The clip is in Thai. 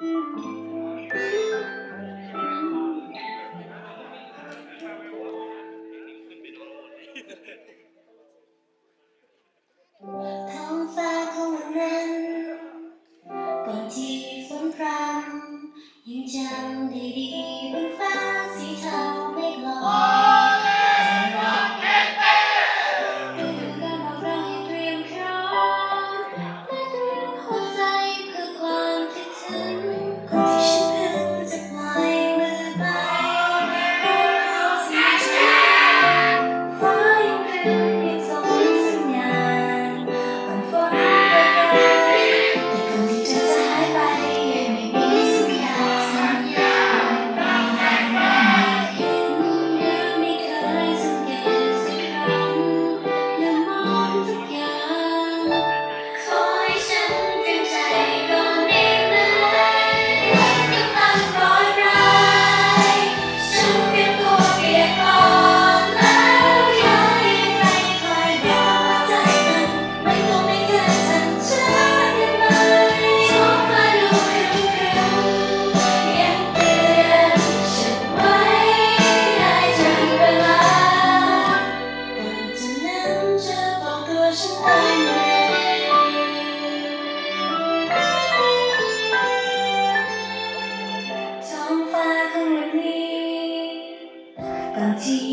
ท้องฟ้าของวันนั้น ก่อนที่ฝนพรำยังจำได้ดีบนฟ้า 8